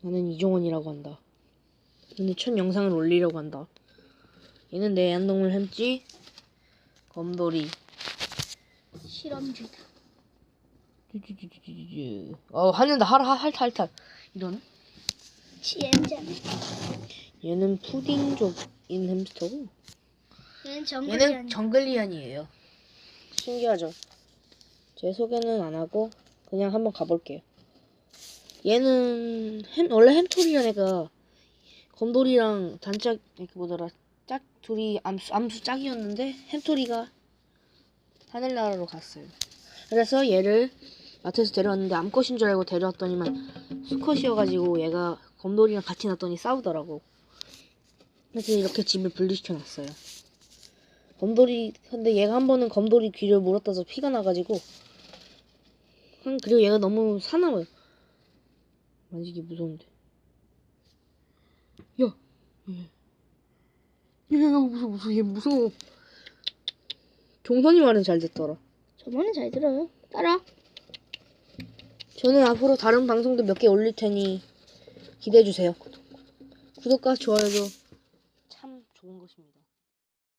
나는 이종원이라고 한다. 오늘 첫 영상을 올리려고 한다. 얘는 내 안동물 햄찌, 검돌이. 실험주다. 쭈쭈쭈쭈쭈쭈. 어, 하는다. 하라, 할탈, 할탈. 이런. 치엠자네. 얘는 푸딩족인 햄스터고. 얘는 정글이 얘는 아니야. 정글리안이에요. 신기하죠? 제 소개는 안 하고 그냥 한번 가볼게요. 얘는 햄, 원래 햄토리란 애가 검돌이랑 단짝 이렇게 뭐더라 짝 둘이 암수, 암수 짝이었는데 햄토리가 하늘나라로 갔어요. 그래서 얘를 마트에서 데려왔는데 암컷인 줄 알고 데려왔더니만 수컷이어가지고 얘가 검돌이랑 같이 났더니 싸우더라고. 그래서 이렇게 집을 분리시켜놨어요. 검돌이 근데 얘가 한 번은 검돌이 귀를 물었다서 피가 나가지고 한 그리고 얘가 너무 사나워요 만지기 무서운데 야 얘. 얘 너무 무서워 무서워 얘 무서워 종선이 말은 잘 듣더라 저번에 잘 들어요. 따라. 저는 앞으로 다른 방송도 몇 개 올릴 테니 기대해 주세요 구독과 좋아요도 참 좋은 것입니다